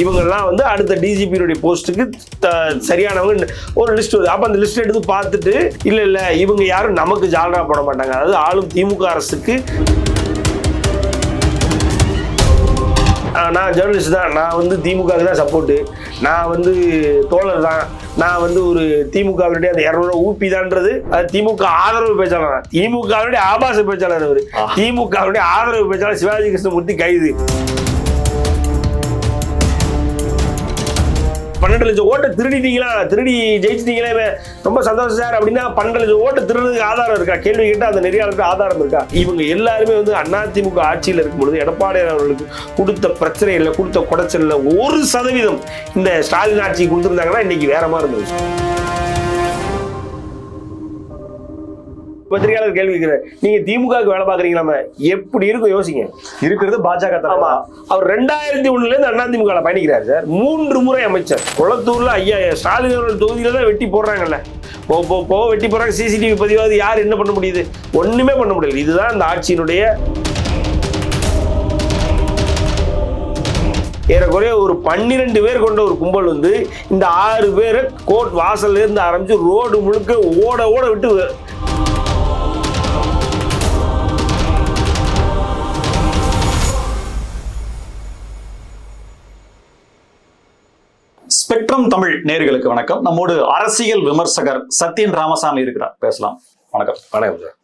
இவங்கெல்லாம் வந்து அடுத்த டிஜிபியுடைய போஸ்ட்டுக்கு சரியானவங்க ஒரு லிஸ்ட் வருது. அப்போ அந்த லிஸ்ட் எடுத்து பார்த்துட்டு இல்லை இல்லை இவங்க யாரும் நமக்கு ஜாலரா போட மாட்டாங்க. அதாவது ஆளும் திமுக அரசுக்கு. நான் ஜேர்னலிஸ்ட் தான். நான் வந்து திமுக தான் சப்போர்ட்டு நான் வந்து தோழர் தான். நான் வந்து ஒரு திமுகவினுடைய அந்த இரநூறுவா ஊப்பி தான்ன்றது. அது திமுக ஆதரவு பேச்சாளர் திமுகவினுடைய ஆபாச பேச்சாளர் அவர் திமுகவினுடைய ஆதரவு பேச்சாளர் சிவாஜி கிருஷ்ணமூர்த்தி கைது. பன்னெண்டு லட்சம் ஓட்டை திருடிட்டீங்களா? திருடி ஜெயிச்சிட்டீங்களே? ரொம்ப சந்தோஷம் சார். அப்படின்னா பன்னெண்டு லட்சம் ஓட்டை திருடுறதுக்கு ஆதாரம் இருக்கா? கேள்வி கேட்டால் அந்த நெறியாளருக்கு ஆதாரம் இருக்கா? இவங்க எல்லாருமே வந்து அதிமுக ஆட்சியில் இருக்கும் பொழுது எடப்பாடியார் அவர்களுக்கு கொடுத்த பிரச்சனை இல்லை கொடுத்த குடைச்சல்ல ஒரு சதவீதம் இந்த ஸ்டாலின் ஆட்சி கொடுத்துருந்தாங்கன்னா இன்னைக்கு வேற மாதிரி இருந்தது. பத்திரிகையாளர் கேள்வி கேட்கிறேன் நீங்க திமுகவுக்கு வேலை பாக்குறீங்களாம எப்படி இருக்கும்? யோசிங்க. இருக்கிறது பாஜக ஆமா. அவர் ரெண்டாயிரத்தி ஒண்ணுல இருந்து அதிமுக பயணிக்கிறார் சார். மூன்று முறை அமைச்சர். குளத்தூர்ல ஐயா ஸ்டாலின் அவர்கள் தொகுதியில தான் வெட்டி போடுறாங்கல்ல. போ போ போ வெட்டி போடுறாங்க. சிசிடிவி பதிவாது. யார் என்ன பண்ண முடியுது? ஒண்ணுமே பண்ண முடியல. இதுதான் இந்த ஆட்சியினுடைய ஏறக்குறைய ஒரு பன்னிரெண்டு பேர் கொண்ட ஒரு கும்பல் வந்து இந்த ஆறு பேரை கோர்ட் வாசல்ல இருந்து ஆரம்பிச்சு ரோடு முழுக்க ஓட ஓட விட்டு ஸ்பெக்ட்ரம் தமிழ் நேர்களுக்கு வணக்கம். நம்மோடு அரசியல் விமர்சகர் சத்யன் ராமசாமி இருக்கிறார். பேசலாம். வணக்கம். வணக்கம்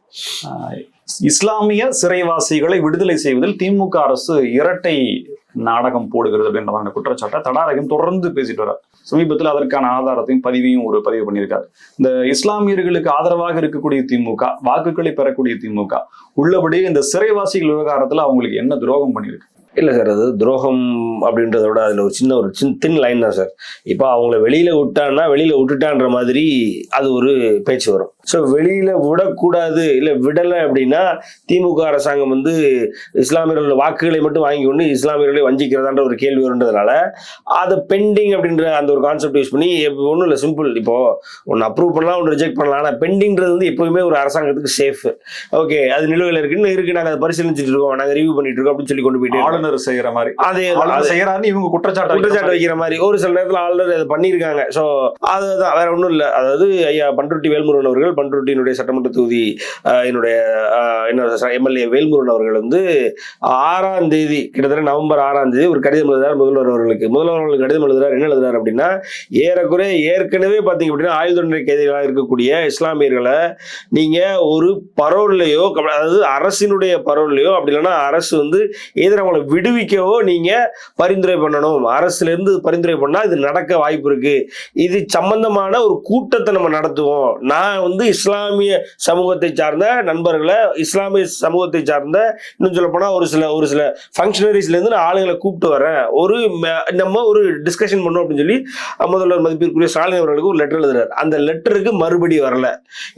இஸ்லாமிய சிறைவாசிகளை விடுதலை செய்வதில் திமுக அரசு இரட்டை நாடகம் போடுகிறது அப்படின்ற மாதிரி குற்றச்சாட்டை தடாரகம் தொடர்ந்து பேசிட்டு வர்றார். சமீபத்தில் அதற்கான ஆதாரத்தையும் பதிவையும் ஒரு பதிவு பண்ணியிருக்காரு. இந்த இஸ்லாமியர்களுக்கு ஆதரவாக இருக்கக்கூடிய திமுக வாக்குகளை பெறக்கூடிய திமுக உள்ளபடி இந்த சிறைவாசிகள் விவகாரத்துல அவங்களுக்கு என்ன துரோகம் பண்ணியிருக்கு? இல்லை சார் அது துரோகம் அப்படின்றத விட அதில் ஒரு சின்ன ஒரு சின் தின் லைன் தான் சார். இப்போ அவங்கள வெளியில் விட்டான்னா வெளியில் விட்டுட்டான்ற மாதிரி அது ஒரு பேச்சு வரும். ஸோ வெளியில் விடக்கூடாது இல்லை விடலை அப்படின்னா திமுக அரசாங்கம் வந்து இஸ்லாமியர்களோட வாக்குகளை மட்டும் வாங்கி கொண்டு இஸ்லாமியர்களை வஞ்சிக்கிறதான்ற ஒரு கேள்வி வருன்றதுனால அதை பெண்டிங் அப்படின்ற அந்த ஒரு கான்செப்ட் யூஸ் பண்ணி ஒன்றும் இல்லை சிம்பிள் இப்போ ஒன்று அப்ரூவ் பண்ணலாம் ஒன்று ரிஜெக்ட் பண்ணலாம். ஆனால் பெண்டிங்கிறது வந்து எப்போவுமே ஒரு அரசாங்கத்துக்கு சேஃப் ஓகே அது நிலுவையில் இருக்குன்னு இருக்கு. நாங்கள் அதை பரிசீலிச்சுட்டு இருக்கோம். நாங்கள் ரிவ்யூ பண்ணிட்டு இருக்கோம் அப்படின்னு சொல்லி கொண்டு போயிட்டு. ஆளுநர் செய்யற மாதிரி. அதே செய்யறாருன்னு இவங்க குற்றச்சாட்டு குற்றச்சாட்டு. வைக்கிற மாதிரி. ஒரு சில நேரத்தில் ஆளுநர் அதை பண்ணியிருக்காங்க. ஸோ அதுதான். வேற ஒன்றும் இல்லை. அதாவது ஐயா பண்ருட்டி வேல்முருகன் அவர்கள் பண்ருட்டியினுடைய சட்டமன்ற தொகுதி என்னுடைய என்ன எம்எல்ஏ வேல்முருகன் அவர்கள் வந்து ஆறாம் தேதி கிட்டத்தட்ட நவம்பர் ஆறாம் தேதி ஒரு கடிதம் எழுதுறார் முதல்வர் அவர்களுக்கு. முதல்வர் அவர்களுக்கு கடிதம் எழுதுறார் என்ன எழுதுறாரு அப்படின்னா ஏறக்குறைய ஏற்கனவே பார்த்தீங்க அப்படின்னா ஆயுள் தொண்டரை கைதிகளாக இருக்கக்கூடிய இஸ்லாமியர்களை நீங்க ஒரு பரோல்லையோ அதாவது அரசினுடைய பரோல்லையோ அப்படி இல்லைன்னா அரசு வந்து எதிர அவங்களை விடுவிக்கவோ நீங்க பரிந்துரை பண்ணணும். அரசுல இருந்து பரிந்துரை பண்ணா இது நடக்க வாய்ப்பு இருக்கு. இது சம்பந்தமான ஒரு கூட்டத்தை நம்ம நடத்துவோம். நான் வந்து இஸ்லாமிய சமூகத்தை சார்ந்த நண்பர்களை இஸ்லாமிய சமூகத்தை சார்ந்த இன்னும் சொல்ல போனால் ஒரு சில ஒரு சில ஃபங்க்ஷனரிஸ்ல இருந்து நான் ஆளுங்களை கூப்பிட்டு வரேன். ஒரு நம்ம ஒரு டிஸ்கஷன் பண்ணோம் அப்படின்னு சொல்லி முதல்வர் மதிப்பிற்குரிய ஸ்டாலின் அவர்களுக்கு ஒரு லெட்டர் எழுதுறாரு. அந்த லெட்டருக்கு மறுபடி வரல.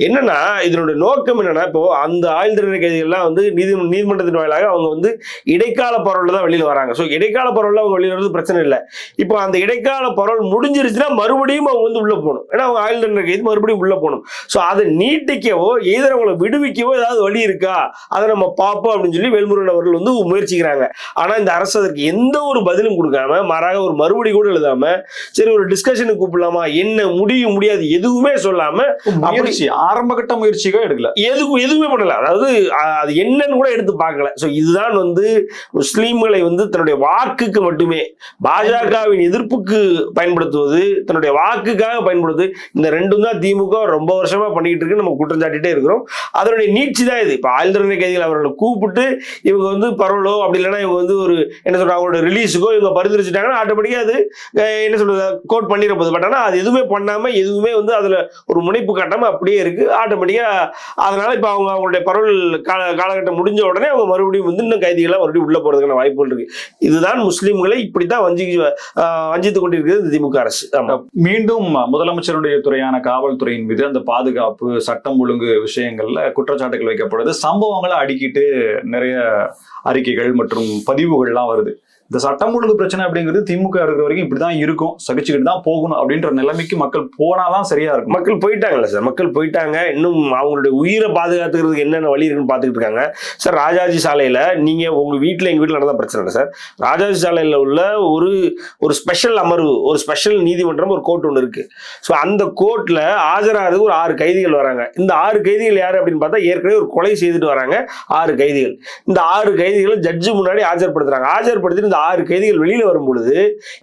என்னன்னா இதனுடைய நோக்கம் என்னன்னா இப்போ அந்த ஆயுள் தண்டனை கைதிகள்லாம் வந்து நீதி நீதிமன்றத்தின் வாயிலாக அவங்க வந்து இடைக்கால பரவலில் தான் வெளியில் வராங்க. ஸோ இடைக்கால பரவலில் அவங்க வெளியில் வர்றது பிரச்சனை இல்லை. இப்போ அந்த இடைக்கால பரவல் முடிஞ்சிருச்சுன்னா மறுபடியும் அவங்க வந்து உள்ள போகணும். ஏன்னா அவங்க ஆயுள் தண்டனை கைது மறுபடியும் உள்ள போகணும். ஸோ அதை நீட்டிக்கவோ எதிர அவங்களை விடுவிக்கவோ ஏதாவது வழி இருக்கா? அதை நம்ம பார்ப்போம் அப்படின்னு சொல்லி வேல்முருகன் அவர்கள் வந்து முயற்சிக்கிறாங்க. ஆனால் இந்த அரசு அதற்கு எந்த ஒரு பதிலும் கொடுக்காம மாறாக ஒரு மறுபடி கூட எழுதாம சரி ஒரு டிஸ்கஷனுக்கு கூப்பிடலாமா? என்ன முடியும் முடியாது எதுவுமே சொல்லாம முயற்சி ஆரம்ப கட்ட முயற்சிகள் எடுக்கல. எதுவும் எதுவுமே பண்ணல. அதாவது அது என்னன்னு கூட எடுத்து பார்க்கல. ஸோ இதுதான் வந்து முஸ்லீம்களை வந்து தன்னுடைய வாக்குக்கு மட்டுமே பாஜகவின் எதிர்ப்புக்கு பயன்படுத்துவது தன்னுடைய வாக்குக்காக பயன்படுத்துவது இந்த ரெண்டும் தான் திமுக ரொம்ப வருஷமா பண்ணிட்டு இருக்கு நம்ம குற்றம் சாட்டிட்டே இருக்கிறோம். அதனுடைய நீட்சி தான் இது. இப்போ ஆயுள் தண்டனை கைதிகள் அவர்களை கூப்பிட்டு இவங்க வந்து பரவலோ அப்படி இல்லைன்னா இவங்க வந்து ஒரு என்ன சொல்றாங்க அவங்களோட ரிலீஸுக்கோ இவங்க பரிந்துரைச்சிட்டாங்கன்னா ஆட்டோமேட்டிக்காக அது என்ன சொல்றது கோட் பண்ணிட போகுது. பட் ஆனால் அது எதுவுமே பண்ணாம எதுவுமே வந்து அதுல ஒரு முனைப்பு காட்டாம அப்படியே இருக்கு. ஆட்டோமேட்டிக்கா அதனால இப்போ அவங்க அவங்களுடைய பரவல் கால காலகட்டம் முடிஞ்ச உடனே அவங்க மறுபடியும் வந்து இன்னும் கைதிகளாக மறுபடியும் உள்ள போறதுக்கான வாய்ப்புகள் இருக்கு. இதுதான் முஸ்லீம்களை இப்படித்தான் வஞ்சி ஆஹ் வஞ்சித்து கொண்டிருக்கிறது திமுக அரசு. மீண்டும் முதலமைச்சருடைய துறையான காவல்துறையின் மீது அந்த பாதுகாப்பு சட்டம் ஒழுங்கு விஷயங்கள்ல குற்றச்சாட்டுகள் வைக்கப்படுது. சம்பவங்களை அடிக்கிட்டு நிறைய அறிக்கைகள் மற்றும் பதிவுகள்லாம் வருது. இந்த சட்டம் ஒழுங்கு பிரச்சனை அப்படிங்கிறது திமுக இருக்கிற வரைக்கும் இப்படிதான் இருக்கும். சகிச்சுக்கிட்டு தான் போகணும் அப்படின்ற நிலைமைக்கு மக்கள் போனாதான் சரியா இருக்கும். மக்கள் போயிட்டாங்கல்ல சார். மக்கள் போயிட்டாங்க. இன்னும் அவங்களுடைய உயிரை பாதுகாத்துக்கிறதுக்கு என்னென்ன வழி இருக்குன்னு பார்த்துக்கிட்டு இருக்காங்க. சார் ராஜாஜி சாலையில நீங்க உங்க வீட்டில் எங்க வீட்டில் நடந்த பிரச்சனை இல்லை சார். ராஜாஜி சாலையில உள்ள ஒரு ஒரு ஸ்பெஷல் அமர்வு ஒரு ஸ்பெஷல் நீதிமன்றம் ஒரு கோர்ட் ஒன்று இருக்கு. ஸோ அந்த கோர்ட்ல ஆஜராகிறதுக்கு ஒரு ஆறு கைதிகள் வராங்க. இந்த ஆறு கைதிகள் யாரு அப்படின்னு பார்த்தா ஏற்கனவே ஒரு கொலை செய்துட்டு வராங்க ஆறு கைதிகள். இந்த ஆறு கைதிகளை ஜட்ஜு முன்னாடி ஆஜர்படுத்துறாங்க. ஆஜர்படுத்திட்டு இந்த ஆறு கைதிகள் வெளியில வரும் பொழுது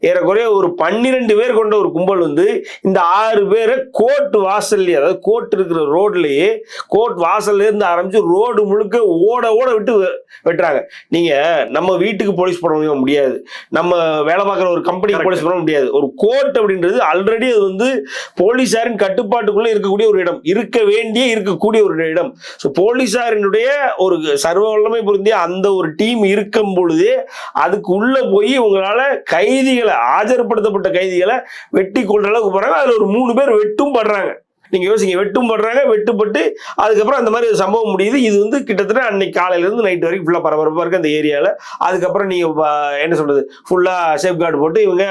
ஏறக்குறைய ஒரு பன்னிரெண்டு பேர் கொண்ட ஒரு கும்பல் வந்து இந்த ஆறு பேரை கோர்ட் வாசல்லையே அதாவது கோர்ட் இருக்கிற ரோட்லயே கோர்ட் வாசல்ல இருந்து ஆரம்பிச்சு ரோடு முழுக்க ஓட ஓட விட்டு வெட்டுறாங்க. நீங்க நம்ம வீட்டுக்கு போலீஸ் போட முடியாது. நம்ம வேலை பார்க்குற ஒரு கம்பெனிக்கு. போலீஸ் பண்ண முடியாது. ஒரு கோர்ட் அப்படின்றது ஆல்ரெடி அது வந்து போலீசாரின் கட்டுப்பாட்டுக்குள்ள இருக்கக்கூடிய ஒரு இடம். இருக்க வேண்டிய இருக்கக்கூடிய ஒரு இடம். ஸோ போலீசாரினுடைய ஒரு சர்வ வல்லமை பொருந்திய அந்த ஒரு டீம் இருக்கும் பொழுதே அதுக்கு உள்ள போய் உங்களால கைதிகளை ஆஜர்படுத்தப்பட்ட கைதிகளை வெட்டி கொள்ற அளவுக்கு போறாங்க. அதுல ஒரு மூணு பேர் வெட்டும் படுறாங்க. நீங்க யோசிங்க வெட்டும் படுறாங்க வெட்டுப்பட்டு அதுக்கப்புறம் அந்த மாதிரி ஒரு சம்பவம் முடியுது. இது வந்து கிட்டத்தட்ட அன்னைக்கு காலையில இருந்து நைட் வரைக்கும் ஃபுல்லா பரபரப்பா இருக்கு அந்த ஏரியால அதுக்கப்புறம் நீங்க என்ன சொல்றது ஃபுல்லா சேஃப் கார்டு போட்டு இவங்க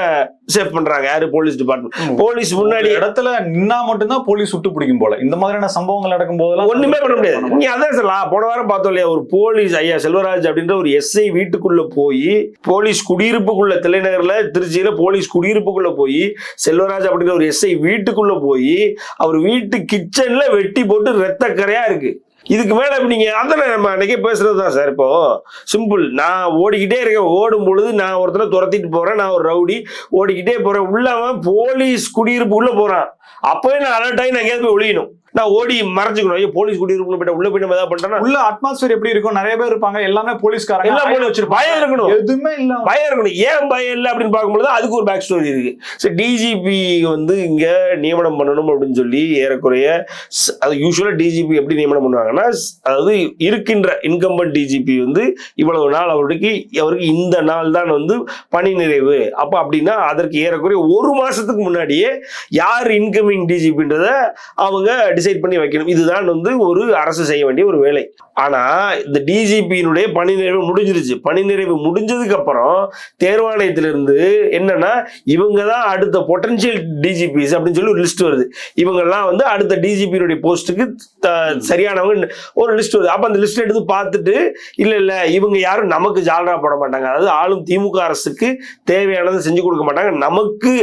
சேஃப் பண்றாங்க. யாரு? போலீஸ் டிபார்ட்மெண்ட் போலீஸ் முன்னாடி இடத்துல நின்னா மட்டும்தான் போலீஸ் சுட்டு பிடிக்கும் போல. இந்த மாதிரியான சம்பவங்கள் நடக்கும் போதெல்லாம் ஒண்ணுமே பண்ண முடியாது. நீ அதான் லா- போன வாரம் பார்த்தோம் இல்லையா? ஒரு போலீஸ் ஐயா செல்வராஜ் அப்படின்ற ஒரு எஸ்ஐ வீட்டுக்குள்ள போய் போலீஸ் குடியிருப்புக்குள்ள தலைநகர்ல திருச்சியில போலீஸ் குடியிருப்புக்குள்ள போய் செல்வராஜ் அப்படின்ற ஒரு எஸ்ஐ வீட்டுக்குள்ள போய் அவர் வீட்டு கிச்சன்ல வெட்டி போட்டு ரத்த கரையா இருக்கு. இதுக்கு மேல இப்ப நீங்க அதானே நம்ம அன்னைக்கே பேசுறது தான் சார் இப்போ. சிம்பிள் நான் ஓடிக்கிட்டே இருக்கேன். ஓடும் பொழுது நான் ஒருத்தரை துரத்திட்டு போறேன். நான் ஒரு ரவுடி. ஓடிக்கிட்டே போறேன். உள்ளவன் போலீஸ் குடியிருப்பு உள்ளே போறான். அப்பவே நான் அலர்ட் ஆகி நான் எங்கேயாவது போய் ஒழியணும் நான் ஓடி மறைஞ்சுக்கணும். ஐயோ போலீஸ் குடியிருப்புல போயிட்டா உள்ள போய் நம்ம ஏதாவது பண்ணிட்டோம்னா? உள்ள அட்மாஸ்பியர் எப்படி இருக்கும்? நிறைய பேர் இருப்பாங்க. எல்லாமே போலீஸ்காரங்க. எல்லாம் போலீஸ் வச்சிருப்பாங்க. பயம் இருக்கணும். எதுவுமே இல்ல. பயம் இருக்கணும். ஏன் பயம் இல்லை அப்படின்னு பார்க்கும்பொழுது அதுக்கு ஒரு பேக் ஸ்டோரி இருக்கு. சரி டிஜிபி வந்து இங்க நியமனம் பண்ணணும் அப்படின்னு சொல்லி ஏறக்குறைய அது யூஸ்வலா டிஜிபி எப்படி நியமனம் பண்ணுவாங்கன்னா அதாவது இருக்கின்ற இன்கம்பன் டிஜிபி வந்து இவ்வளவு நாள் அவருக்கு அவருக்கு இந்த நாள் தான் வந்து பணி நிறைவு. அப்ப அப்படின்னா அதற்கு ஏறக்குறைய ஒரு மாசத்துக்கு முன்னாடியே யார் இன்கமிங் டிஜிபின்றத அவங்க டிசைட் பண்ணி வைக்கணும். இதுதான் வந்து ஒரு அரசு செய்ய வேண்டிய ஒரு வேலை. ஆனா இந்த டிஜிபியினுடைய பணி நிறைவு முடிஞ்சிருச்சு. பணி நிறைவு முடிஞ்சதுக்கு அப்புறம் தேர்வாணையத்திலிருந்து என்னன்னா இவங்க தான் அடுத்த பொட்டன்ஷியல் டிஜிபிஸ் அப்படின்னு சொல்லி ஒரு லிஸ்ட் வருது. இவங்கெல்லாம் வந்து அடுத்த டிஜிபியினுடைய போஸ்ட்டுக்கு சரியானவங்க ஒரு லிஸ்ட் வருது. அப்ப அந்த லிஸ்ட் எடுத்து பார்த்துட்டு இல்ல இல்ல இவங்க யாரும் நமக்கு ஜாலரா போட மாட்டாங்க. அதாவது ஆளும் திமுக அரசுக்கு தேவையானதை செஞ்சு கொடுக்க மாட்டாங்க. நமக்கு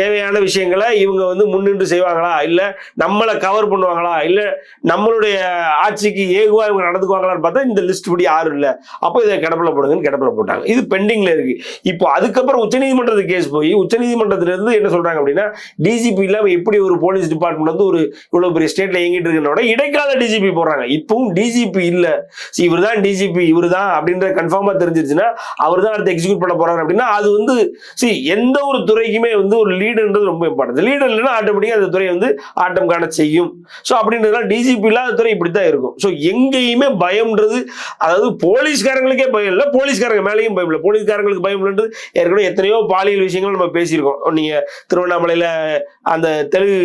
தேவையான விஷயங்களை இவங்க வந்து முன்னின்று செய்வாங்களா? இல்ல நம்மளை கவர் பண்ணுவாங்க நடந்துக்குவாங்களா? இல்லை நம்மளுடைய ஆட்சிக்கு ஏகுவா இவங்க நடந்துக்குவாங்களான்னு பார்த்தா இந்த லிஸ்ட் படி யாரும் இல்லை. அப்போ இதை கிடப்பில் போடுங்கன்னு கிடப்பில் போட்டாங்க. இது பெண்டிங்ல இருக்கு. இப்போ அதுக்கப்புறம் உச்சநீதிமன்றத்துக்கு கேஸ் போய் உச்சநீதிமன்றத்துல இருந்து என்ன சொல்றாங்க அப்படின்னா டிஜிபி இல்லாம எப்படி ஒரு போலீஸ் டிபார்ட்மெண்ட் வந்து ஒரு இவ்வளவு பெரிய ஸ்டேட்ல இயங்கிட்டு இருக்கிறோட இடைக்கால டிஜிபி போடுறாங்க. இப்பவும் டிஜிபி இல்ல. இவர் தான் டிஜிபி இவர் தான் அப்படின்ற கன்ஃபார்மாக தெரிஞ்சிருச்சுன்னா அவர் தான் அடுத்து எக்ஸிக்யூட் பண்ண போறாரு அப்படின்னா அது வந்து சி எந்த ஒரு துறைக்குமே வந்து ஒரு லீடுன்றது ரொம்ப இம்பார்ட்டன்ட் லீடர் இல்லைன்னா ஆட்டோமேட்டிக்காக அந்த துறை வந்து ஆட்டம் காண செய்யும். ஸோ அப்படின்றதுனால டிஜிபி இல்லாத துறை இப்படி தான் இருக்கும். ஸோ எங்கேயுமே பயம்ன்றது அதாவது போலீஸ்காரங்களுக்கே பயம் இல்லை. போலீஸ்காரங்க மேலேயும் பயம் இல்லை. போலீஸ்காரங்களுக்கு பயம் இல்லைன்றது ஏற்கனவே எத்தனையோ பாலியல் விஷயங்கள் நம்ம பேசியிருக்கோம். நீங்க திருவண்ணாமலையில அந்த தெலுங்கு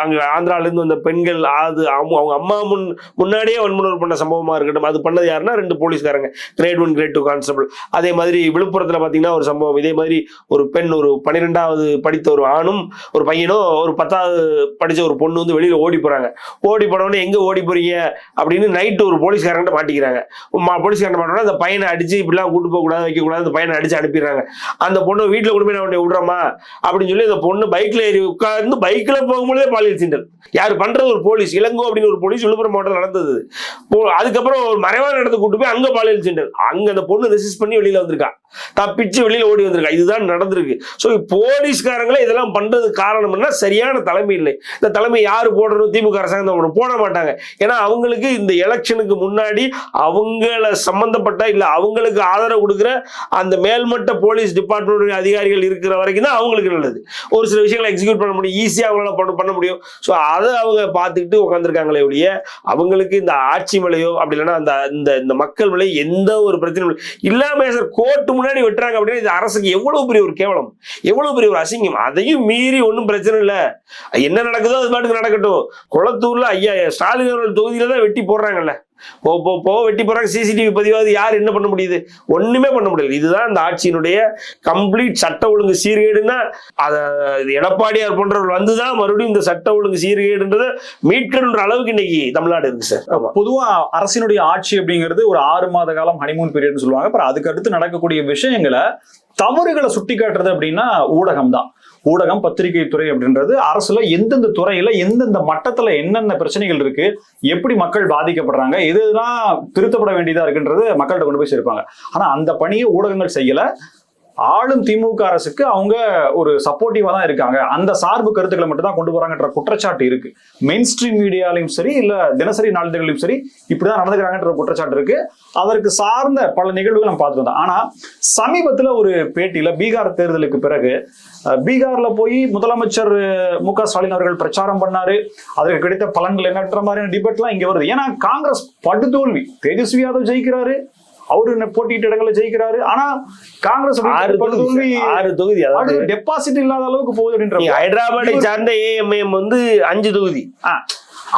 அங்கே அங்க ஆந்திரால இருந்து வந்த பெண்கள் அது அவங்க அவங்க அம்மா முன் முன்னாடியே வன்முறை பண்ண சம்பவமா இருக்கட்டும். அது பண்ணது யாருன்னா ரெண்டு போலீஸ்காரங்க. Grade one grade two constable அதே மாதிரி விழுப்புரத்துல பாத்தீங்கன்னா ஒரு சம்பவம். இதே மாதிரி ஒரு பெண் ஒரு பன்னிரெண்டாவது படித்த ஒரு ஆணும் ஒரு பையனும் ஒரு பத்தாவது படித்த ஒரு பொண்ணு வந்து வெளியில் ஓடி போறாங்க ஓடி போனவொடனே எங்க ஓடி போறீங்க? அப்படின்னு நைட்டு ஒரு போலீஸ்காரங்கிட்ட மாட்டிக்கிறாங்க. மா- போலீஸ்காரன் மாட்டோம்னா அந்த பையனை அடிச்சு இப்படிலாம் கூட்டு போக கூடாது வைக்க கூடாது அந்த பையனை அடிச்சு அனுப்பிடுறாங்க. அந்த பொண்ணு வீட்டுல கொண்டு போய் நான் உன்னை விடுறோமா அப்படின்னு சொல்லி அந்த பொண்ணு பைக்ல ஏறி உட்கார்ந்து பைக்ல போகும்போதே பாலியல் சீண்டல். யார் பண்றது ஒரு போலீஸ் இளங்கோ அப்படின்னு ஒரு போலீஸ் விழுப்புரம் மாவட்டத்தில் நடந்தது. போ- அதுக்கப்புறம் ஒரு மறைவான இடத்த கூட்டு போய் அங்க பாலியல் சீண்டல். அங்க அந்த பொண்ணு ரெசிஸ்ட் பண்ணி வெளியில வந்திருக்கா. தப்பிச்சு வெளியில ஓடி வந்திருக்கா. இதுதான் நடந்திருக்கு. ஸோ போலீஸ்காரங்களே இதெல்லாம் பண்றது காரணம் என்ன? சரியான தலைமை இல்லை. இந்த தலைமை யாரு போடணும்? திமுக அரசாங்கம் போட மாட்டாங்க. ஏன்னா அவங்களுக்கு இந்த எலெக்ஷனுக்கு முன்னாடி அவங்கள சம்பந்தப்பட்ட இல்ல அவங்களுக்கு ஆதரவு கொடுக்குற அந்த மேல்மட்ட போலீஸ் டிபார்ட்மெண்ட் அதிகாரிகள் இருக்கிற வரைக்கும் தான் அவங்களுக்கு நல்லது. ஒரு சில விஷயங்களை எக்ஸிக்யூட் பண்ண முடியும். ஈஸியாக அவங்களால பண்ண பண்ண முடியும். ஸோ அதை அவங்க பார்த்துக்கிட்டு உட்காந்துருக்காங்களே ஒழிய அவங்களுக்கு இந்த ஆட்சி மேலேயோ அப்படி இல்லைன்னா அந்த இந்த இந்த மக்கள் மேலே எந்த ஒரு பிரச்சனையும் இல்லாம சார் கோர்ட்டு முன்னாடி வெட்டுறாங்க அப்படின்னா இது அரசுக்கு எவ்வளவு பெரிய ஒரு கேவலம்? எவ்வளவு பெரிய ஒரு அசிங்கம்? அதையும் மீறி ஒன்றும் பிரச்சனை இல்லை. என்ன நடக்குதோ அது பாட்டுக்கு நடக்கட்டும். குளத்தூர்ல ஐயா ஸ்டாலின் அவர்கள் தொகுதியில தான் வெட்டி போடுறாங்கல்ல. போ போ போ வெட்டி போறாங்க சிசிடிவி பதிவாது யார் என்ன பண்ண முடியுது? ஒண்ணுமே பண்ண முடியல. இதுதான் இந்த ஆட்சியினுடைய கம்ப்ளீட் சட்ட ஒழுங்கு சீர்கேடுன்னா அதை எடப்பாடியார் போன்றவர்கள் வந்துதான் மறுபடியும் இந்த சட்ட ஒழுங்கு சீர்கேடுன்றதை மீட்கணுன்ற அளவுக்கு இன்னைக்கு தமிழ்நாடு இருக்கு சார். பொதுவா அரசினுடைய ஆட்சி அப்படிங்கிறது ஒரு ஆறு மாத காலம் ஹனிமூன் பீரியட்னு சொல்லுவாங்க. அப்புறம் அதுக்கு அடுத்து நடக்கக்கூடிய விஷயங்களை தவறுகளை சுட்டி காட்டுறது அப்படின்னா ஊடகம் தான் ஊடகம் பத்திரிகை துறை அப்படின்றது அரசுல எந்தெந்த துறையில எந்தெந்த மட்டத்துல என்னென்ன பிரச்சனைகள் இருக்கு எப்படி மக்கள் பாதிக்கப்படுறாங்க எதுதான் திருத்தப்பட வேண்டியதா இருக்குன்றது மக்கள்கிட்ட கொண்டு போய் சேர்ப்பாங்க. ஆனா அந்த பணியை ஊடகங்கள் செய்யல. ஆளும் திமுக அரசுக்கு அவங்க ஒரு சப்போர்ட்டிவா தான் இருக்காங்க. அந்த சார்பு கருத்துக்களை மட்டும் தான் கொண்டு போறாங்கன்ற குற்றச்சாட்டு இருக்கு. மெயின் ஸ்ட்ரீம் மீடியாலையும் சரி இல்ல தினசரி நாளிதழ்களையும் சரி இப்படிதான் நடந்துக்கிறாங்கன்ற குற்றச்சாட்டு இருக்கு. அதற்கு சார்ந்த பல நிகழ்வுகள் நம்ம பார்த்து வந்தோம். ஆனா சமீபத்துல ஒரு பேட்டியில பீகார் தேர்தலுக்கு பிறகு பீகார்ல போய் முதலமைச்சர் மு க ஸ்டாலின் அவர்கள் பிரச்சாரம் பண்ணாரு. அதற்கு கிடைத்த பலன்கள் என்னன்ற மாதிரியான டிபேட்லாம் இங்க வருது. ஏன்னா காங்கிரஸ் படுதோல்வி. தேஜஸ்வி யாதவ் ஜெயிக்கிறாரு. அவரு என்ன போட்டியிட்ட இடங்களை ஜெயிக்கிறாரு. ஆனா காங்கிரஸ் ஆறு தொகுதி. ஆறு தொகுதி அதாவது டெபாசிட் இல்லாத அளவுக்கு போகுது அப்படின்ற ஹைதராபாத்தை சார்ந்த ஏஎம்ஏஎம் வந்து அஞ்சு தொகுதி.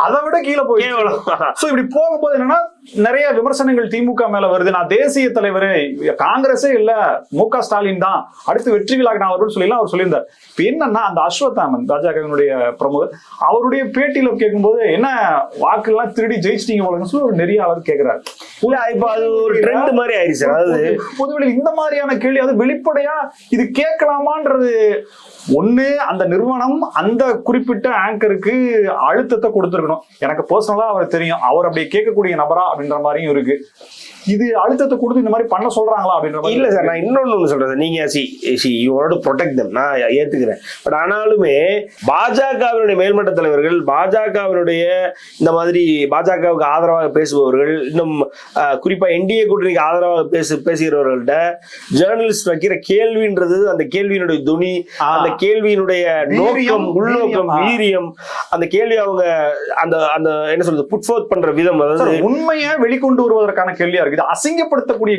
அதை விட கீழே போய் சோ இப்படி போகும்போது என்னன்னா நிறைய விமர்சனங்கள் திமுக மேல வருது. நான் தேசிய தலைவர் காங்கிரஸே இல்ல மு க ஸ்டாலின் தான். அடுத்து வெற்றி விழாக்கு நான் வருவேன் சொல்லி அவர் சொல்லியிருந்தார். இப்ப என்னன்னா அந்த அஸ்வத்தாமன் பாஜகவினுடைய பிரமுகர் அவருடைய பேட்டியில கேட்கும்போது என்ன வாக்கெல்லாம் திருடி ஜெயிச்சிட்டீங்க போலன்னு சொல்லி ஒரு நிறைய அவர் கேட்கிறாரு இல்ல இப்ப அது ஒரு ட்ரெண்ட் மாதிரி ஆயிடுச்சு அதாவது பொதுவெளியில் இந்த மாதிரியான கேள்வி அது வெளிப்படையா இது கேட்கலாமான்றது ஒண்ணு அந்த நிறுவனம் அந்த குறிப்பிட்ட ஆங்கருக்கு அழுத்தத்தை இருக்கணும். எனக்கு பர்சனலா அவர் தெரியும். அவர் அப்படி கேட்கக்கூடிய நபரா அப்படின்ற மாதிரியும் இருக்கு. இது அழுத்தத்தை கொடுத்து இந்த மாதிரி பண்ண சொல்றாங்களா அப்படின்ற இல்ல சார் நான் இன்னொன்னு ஒண்ணு சொல்றேன். நீங்க சி சி யூரோட ப்ரொடெக்ட் தம் நான் ஏத்துக்கிறேன் பட் ஆனாலுமே பாஜகவினுடைய மேல்மட்ட தலைவர்கள் பாஜகவினுடைய இந்த மாதிரி பாஜகவுக்கு ஆதரவாக பேசுபவர்கள் இன்னும் குறிப்பா என்டிஏ கூட்டணிக்கு ஆதரவாக பேசு பேசுகிறவர்கள்ட்ட ஜேர்னலிஸ்ட் வைக்கிற கேள்வின்றது அந்த கேள்வியினுடைய துணி. அந்த கேள்வியினுடைய நோக்கம் உள்நோக்கம் வீரியம், அந்த கேள்வி அவங்க அந்த அந்த என்ன சொல்றது புட் ஃபோர்த் பண்ற விதம் அதாவது உண்மையை வெளிக்கொண்டு வருவதற்கான கேள்வியா இருக்கு இது அசிங்கப்படுத்தக்கூடிய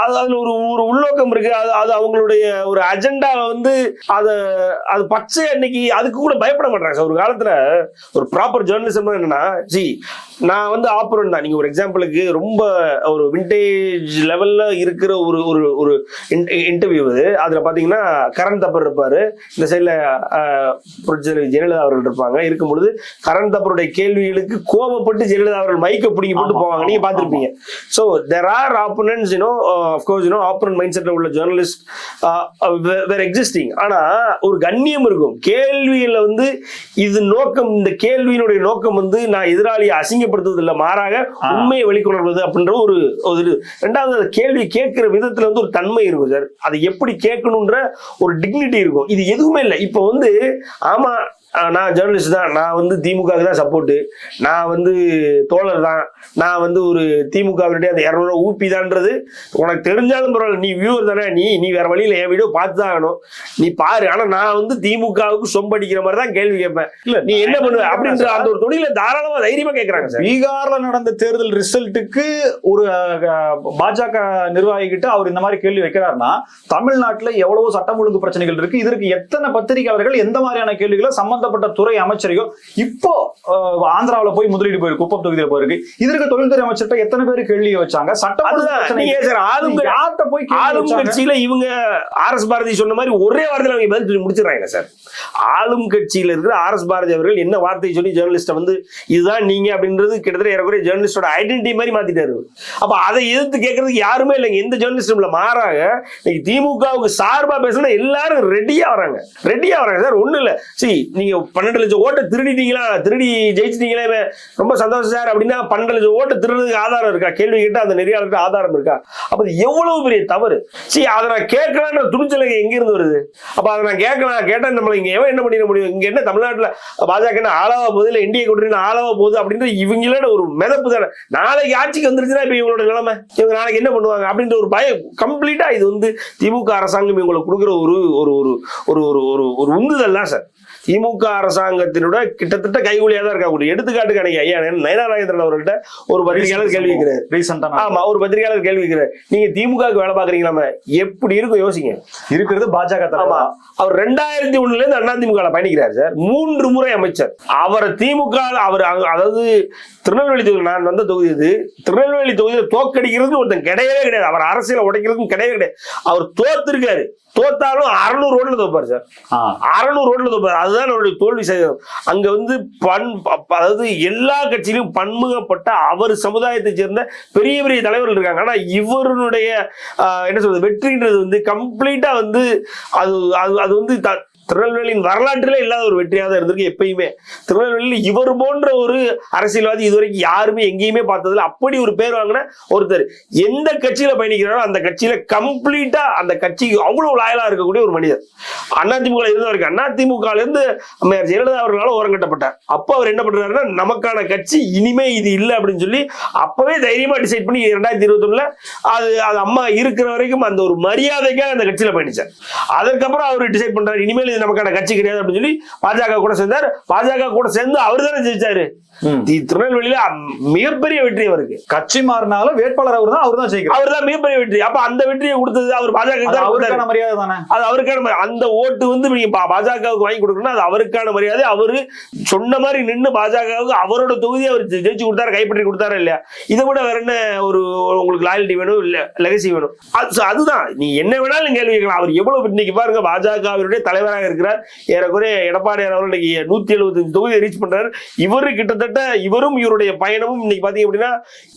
அதுல ஒரு ஒரு உள்நோக்கம் இருக்கு. அது அது அவங்களுடைய ஒரு அஜெண்டா வந்து அத அது பச்சை அன்னைக்கு அதுக்கு கூட பயப்பட மாட்டாங்க ஒரு காலத்துல ஒரு ப்ராப்பர் ஜேர்னலிசம் என்னன்னா ஜி நான் வந்து ஆப்பரன் தான். நீங்க ஒரு எக்ஸாம்பிளுக்கு ரொம்ப ஒரு விண்டேஜ் லெவல்ல இருக்கிற ஒரு ஒரு ஒரு இன்டர்வியூ அது அதுல பாத்தீங்கன்னா கரண் தப்பர் இருப்பாரு. இந்த சைட்ல ஜெயலலிதா அவர்கள் இருப்பாங்க. இருக்கும் பொழுது கரண் தப்பருடைய கேள்விகளுக்கு கோபப்பட்டு ஜெயலலிதா அவர்கள் மைக்க பிடிங்கி போட்டு போவாங்க. நீங்க ஆமா, பார்த்திருப்பீங்க so there are opponents you know of course you know mind செட்டில் உள்ள ஜேர்னலிஸ்ட் வேற எக்ஸிஸ்டிங் ஆனா ஒரு கண்ணியம் இருக்கும். கேள்வியில வந்து இது நோக்கம் இந்த கேள்வியினுடைய நோக்கம் வந்து நான் எதிராளியை அசிங்கப்படுத்துவது இல்லை மாறாக. உண்மையை வெளிக்கொணர்வது அப்படின்ற ஒரு ஒரு ரெண்டாவது அந்த கேள்வி கேட்கிற விதத்துல வந்து ஒரு தன்மை இருக்கும் சார். அதை எப்படி கேட்கணுன்ற ஒரு டிக்னிட்டி இருக்கும். இது எதுவுமே இல்லை. இப்போ வந்து ஆமா நான் ஜேர்னலிஸ்ட் தான். நான் வந்து திமுகவுக்கு தான் சப்போர்ட்டு நான் வந்து தோழர் தான். நான் வந்து ஒரு திமுகவினுடைய அந்த இரநூறுவா ஊப்பி தான்றது உனக்கு தெரிஞ்சாலும் பரவாயில்ல. நீ வியூவர் தானே நீ நீ வேற வழியில் என் வீடியோ பார்த்து தான் ஆகணும். நீ பாரு. ஆனா நான் வந்து திமுகவுக்கு சொம்படிக்கிற மாதிரி தான் கேள்வி கேட்பேன். இல்ல நீ என்ன பண்ணுவ? அப்படின்ற அந்த ஒரு தொழில தாராளமா தைரியமா கேட்கறாங்க சார். பீகார்ல நடந்த தேர்தல் ரிசல்ட்டுக்கு ஒரு பாஜக நிர்வாகி கிட்ட அவர் இந்த மாதிரி கேள்வி வைக்கிறாருன்னா தமிழ்நாட்டுல எவ்வளவோ சட்டம் ஒழுங்கு பிரச்சனைகள் இருக்கு. இதற்கு எத்தனை பத்திரிகையாளர்கள் எந்த மாதிரியான கேள்விகளை சம்பந்தப்பட்ட துறை அமைச்சரையோ இப்போ ஆந்திராவுல போய் முதலீடு போயிருக்கு குப்பம் தொகுதியில போயிருக்கு. இதற்கு தொழில்துறை அமைச்சர்கிட்ட எத்தனை பேர் கேள்வி வச்சாங்க? சட்டம் போய் ஆளும்? கட்சியில இவங்க ஆர் எஸ் பாரதி சொன்ன மாதிரி ஒரே வார்த்தையில அவங்க பதில் முடிச்சிடறாங்க சார். ஆளும் கட்சியில இருக்கிற ஆர் எஸ் பாரதி அவர்கள் என்ன வார்த்தையை சொல்லி ஜேர்னலிஸ்ட வந்து இதுதான் நீங்க அப்படின்றது கிட்டத்தட்ட ஏறக்குறைய ஜேர்னலிஸ்டோட ஐடென்டிட்டி மாதிரி மாத்திட்டாரு அப்ப அதை எதிர்த்து கேட்கறதுக்கு யாருமே இல்லைங்க. எந்த ஜேர்னலிஸ்டும் மாறாக இன்னைக்கு திமுகவுக்கு சார்பா பேசணும் எல்லாரும் ரெடியா வராங்க. ரெடியா வராங்க சார். ஒண்ணும் இல்ல. சரி நீங்க பன்னெண்டு லட்சம் ஓட்டை திருடிட்டீங்களா? திருடி ஜெயிச்சிட்டீங்களே ரொம்ப சந்தோஷம் சார். அப்படின்னா பன்னெண்டு லட்சம் ஓட்டை திருடுறதுக்கு ஆதாரம் இருக்கா? கேள்வி கேட்டு அந்த நெறியாளருக்கு ஆதாரம் இருக்கா? அப்ப எவ்வளவு பெரிய தவறு? சரி அதை நான் கேட்கலான்ற துணிச்சல் எங்க இருந்து வருது? அப்ப அதை நான் கேட்கலாம். கேட்டா நம்மள இங்க எவன் என்ன பண்ணிட முடியும்? இங்க என்ன தமிழ்நாட்டுல பாஜக என்ன ஆளவா போகுது? இல்ல இந்திய கூட்டணி ஆளாவ போகுது? அப்படின்றது இவங்களோட ஒரு மிதப்பு தானே. நாளைக்கு ஆட்சிக்கு வந்துருச்சுன்னா இப்ப இவங்களோட நிலைமை. இவங்க நாளைக்கு என்ன பண்ணுவாங்க? அப்படின்ற ஒரு பயம் கம்ப்ளீட்டா இது வந்து திமுக அரசாங்கம் இவங்களுக்கு கொடுக்குற ஒரு ஒரு ஒரு ஒரு ஒரு ஒரு ஒரு உந்துதல் தான் சார். திமுக அரசாங்கத்தினோட கிட்டத்தட்ட கைகூலியா தான் இருக்காங்க. ஒரு எடுத்துக்காட்டுக்கு அன்னைக்கு ஐயா நயனா நாகேந்திரன் அவர்கள்ட்ட ஒரு பத்திரிகையாளர் கேள்வி கேட்கிறாரு. ஆமா ஒரு பத்திரிகையாளர் கேள்வி கேட்கிறாரு. நீங்க திமுகவுக்கு வேலை பாக்குறீங்களாம எப்படி இருக்கும்? யோசிங்க. இருக்கிறது பாஜக ஆமா. அவர் ரெண்டாயிரத்தி ஒண்ணுல இருந்து அண்ணா திமுக பயணிக்கிறார் சார். மூன்று முறை அமைச்சர். அவர் திமுக அவர் அதாவது திருநெல்வேலி தொகுதி நான் வந்த தொகுதி இது. திருநெல்வேலி தொகுதியில தோக்கடிக்கிறதுன்னு ஒருத்தன் கிடையவே கிடையாது. அவர் அரசியல உடைக்கிறதுன்னு கிடையவே கிடையாது. அவர் தோத்திருக்காரு தோத்தாலும் அறுநூறு ரோட்ல தோப்பாரு சார். அறநூறு ரோட்ல தோப்பாரு. அதுதான் அவருடைய தோல்வி சதவீதம். அங்க வந்து பண் ப- அதாவது எல்லா கட்சியிலும் பன்முகப்பட்ட அவர் சமுதாயத்தை சேர்ந்த பெரிய பெரிய தலைவர்கள் இருக்காங்க. ஆனா இவருடைய என்ன சொல்றது வெற்றின்றது வந்து கம்ப்ளீட்டா வந்து அது அது அது வந்து திருநெல்வேலியின் வரலாற்றிலே இல்லாத ஒரு வெற்றியாக தான் இருந்திருக்கு எப்பயுமே. திருநெல்வேலியில் இவர் போன்ற ஒரு அரசியல்வாதி இதுவரைக்கும் யாருமே எங்கேயுமே பார்த்ததில்ல. அப்படி ஒரு பேர் வாங்கின ஒருத்தர். எந்த கட்சியில பயணிக்கிறாரோ அந்த கட்சியில கம்ப்ளீட்டா அந்த கட்சிக்கு அவ்வளவு லாயலா இருக்கக்கூடிய ஒரு மனிதர். அதிமுக இருந்தவருக்கு அதிமுக இருந்து அம்மையார் ஜெயலலிதா அவர்களால் ஓரங்கட்டப்பட்டார் அப்போ அவர் என்ன பண்றாருன்னா நமக்கான கட்சி இனிமே இது இல்லை அப்படின்னு சொல்லி அப்பவே தைரியமா டிசைட் பண்ணி ரெண்டாயிரத்தி இருபத்தி அது அது அம்மா இருக்கிற வரைக்கும் அந்த ஒரு மரியாதைக்காக அந்த கட்சியில பயணிச்சார். அதுக்கப்புறம் அவர் டிசைட் பண்றாரு இனிமேல் நமக்கான கட்சி கிடையாது அப்படின்னு சொல்லி பாஜக கூட சேர்ந்தார். பாஜக கூட சேர்ந்து அவர் தானே ஜெயிச்சாரு. திருநெல்வேலியில மிகப்பெரிய வெற்றி அவருக்கு. கட்சி மாறினாலும் வேட்பாளர் அவர் தான் அவர் தான் ஜெயிக்கிறார். அவர் தான் மிகப்பெரிய வெற்றி. அப்ப அந்த வெற்றியை கொடுத்தது அவர் பாஜக. அவருக்கான மரியாதை தானே? அது அவருக்கான அந்த ஓட்டு வந்து நீங்க பாஜகவுக்கு வாங்கி கொடுக்கணும்னா அது அவருக்கான மரியாதை. அவரு சொன்ன மாதிரி நின்னு பாஜகவுக்கு அவரோட தொகுதியை அவர் ஜெயிச்சு கொடுத்தாரு கைப்பற்றி கொடுத்தாரா இல்லையா? இதை விட வேற என்ன ஒரு உங்களுக்கு லாயல்ட்டி வேணும் இல்ல லெகசி வேணும்? அது அதுதான். நீ என்ன வேணாலும் கேள்வி கேட்கலாம். அவர் எவ்வளவு இன்னைக்கு பாருங்க பாஜகவினுடைய தலைவராக இருக்கிறார். ஏறக்குறைய எடப்பாடியார் அவர்கள் இன்னைக்கு நூத்தி எழுபத்தஞ்சு தொகுதியை ரீச் பண்றாரு. இவரு கிட்டத்தட்ட இவரும் இவருடைய பயணமும் இன்னைக்கு பாத்தீங்க அப்படின்னா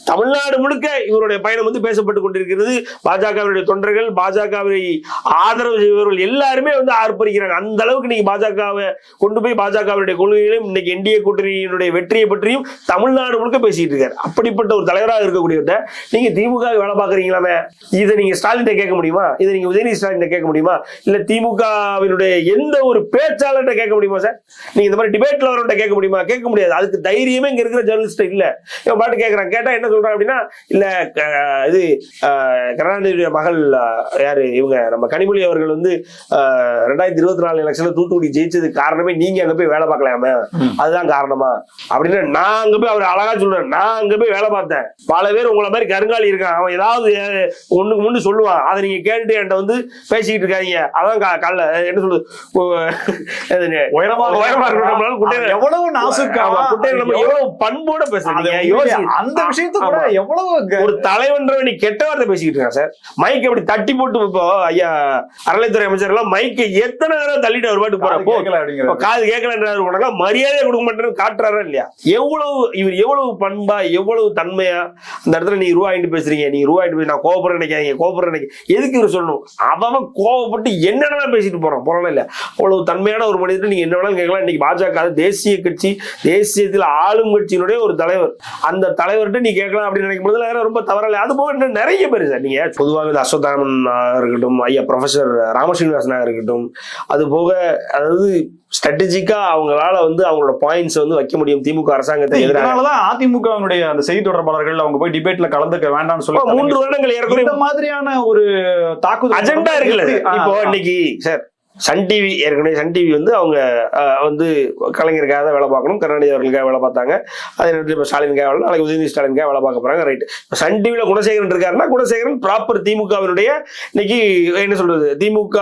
தமிழ்நாடு முழுக்க இவருடைய பயணம் வந்து பேசப்பட்டு கொண்டிருக்கிறது. பாஜகவினுடைய தொண்டர்கள் பாஜகவை ஆதரவு செய்வர்கள் எல்லாருமே வந்து ஆர்ப்பரிக்கிறாங்க. அந்த அளவுக்கு நீங்க பாஜகவை கொண்டு போய் பாஜகவினுடைய கொள்கைகளையும் இன்னைக்கு என்டிஏ கூட்டணியினுடைய வெற்றியை பற்றியும் தமிழ்நாடு முழுக்க பேசிட்டு இருக்காரு. அப்படிப்பட்ட ஒரு தலைவராக இருக்கக்கூடியவர்கிட்ட நீங்க திமுக வேலை பாக்குறீங்களாமே இதை நீங்க ஸ்டாலின் கேட்க முடியுமா? இதை நீங்க உதயநிதி ஸ்டாலின் கேட்க முடியுமா? இல்ல திமுகவினுடைய எந்த ஒரு பேச்சாளர்கிட்ட கேட்க முடியுமா சார்? நீங்க இந்த மாதிரி டிபேட்ல வரவன்ட்ட கேட்க முடியுமா? கேட்க முடியாது. அதுக்கு தைரியமே இங்க இருக்கிற ஜேர்னலிஸ்ட் இல்ல. இவன் பாட்டு கேட்கறான் கேட்டா என்ன சொல்றான் அப்படின்னா இல்ல இது கருணாநிதியுடைய மகள் யாரு இவங்க நம்ம கனிமொழி அவர்கள் வந்து ரெண்டாயிரத்தி இருபத்தி நாலு எலெக்ஷன்ல தூத்துக்குடி ஜெயிச்சதுக்கு காரணமே நீங்க அங்க போய் வேலை பார்க்கலாமே. அதுதான் காரணமா? அப்படின்னு நான் அங்க போய் அவர் அழகா சொல்றேன். நான் அங்க போய் வேலை பார்த்தேன். பல பேர் உங்களை மாதிரி கருங்காலி இருக்கான் அவன் ஏதாவது ஒண்ணுக்கு முன்னு சொல்லுவான். அதை நீங்க கேட்டுட்டு என்கிட்ட வந்து பேசிக்கிட்டு இருக்காதீங்க. அதான் காலைல என்ன சொல்றது உயரமா உயரமா இருக்கணும். எவ்வளவு நாசுக்கா குட்டையில நம்ம எவ்வளவு பண்போட பேசுறீங்க அந்த விஷயத்த கூட. எவ்வளவு ஒரு தலைவன்றவன் நீ கெட்ட வார்த்தை பேசிக்கிட்டு இருக்கான் சார். மைக் அப்படி தட்டி போட்டு இப்போ ஐயா அறநிலைத்துறை அமைச்சர் எல்லாம் மைக்கை எத்தனை தடவை தள்ளிட்டு அவர் பாட்டு போற காது கேட்கலன்றாரு உனக்கு மரியாதை கொடுக்க மாட்டேன்னு காட்டுறாரா இல்லையா? எவ்வளவு இவர் எவ்வளவு பண்பா எவ்வளவு தன்மையா அந்த இடத்துல நீ ரூபா வாங்கிட்டு பேசுறீங்க நீ ரூபா வாங்கிட்டு போய் நான் கோபுரம் நினைக்காதீங்க கோபுரம் நினைக்க எதுக்கு இவர் சொல்லணும்? அவன் கோவப்பட்டு என்னென்ன பேசிட்டு போறான்? போறானா இல்லையா? அவ்வளவு தன்மையான ஒரு மனிதர் நீங்க என்ன வேணாலும் கேட்கலாம். இன்னைக்கு பாஜக தேசிய கட்சி தேசியத்தில் ஆளும் கட்சியினுடைய ஒரு தலைவர். அந்த தலைவர்கிட்ட நீ கேட்கலாம் அப்படின்னு நினைக்கும் வேற ரொம்ப தவறல அது போக இன்னும் நிறைய பேர் சார். நீங்க பொதுவாக இந்த அஸ்வத்தாமன் இருக்கட்டும் ஐயா ப்ரொஃபசர் ராமஸ்ரீனிவாசனாக இருக்கட்டும் அது போக அதாவது ஸ்ட்ராட்டஜிக்கா அவங்களால வந்து அவங்களோட பாயிண்ட்ஸ் வந்து வைக்க முடியும். திமுக அரசாங்கத்தை எதிராக. இதனாலதான் அதிமுகவினுடைய அந்த செய்தி தொடர்பாளர்கள் அவங்க போய் டிபேட்ல கலந்துக்க வேண்டாம்னு சொல்லி மூன்று வருடங்கள் இந்த மாதிரியான ஒரு தாக்குதல் அஜெண்டா இருக்குல்ல இப்போ. இன்னைக்கு சார் சன் டிவி ஏற்கனவே சன் டிவி வந்து அவங்க வந்து கலைஞருக்காக தான் வேலை பார்க்கணும் கருணாநிதி அவர்களுக்காக வேலை பார்த்தாங்க. அதே நேரத்தில் இப்போ ஸ்டாலினுக்காக வேலை நாளைக்கு உதயநிதி ஸ்டாலினுக்காக வேலை பார்க்க போறாங்க. ரைட் இப்போ சன் டிவியில் குணசேகரன் இருக்காருன்னா குணசேகரன் ப்ராப்பர் திமுகவினுடைய இன்னைக்கு என்ன சொல்றது திமுக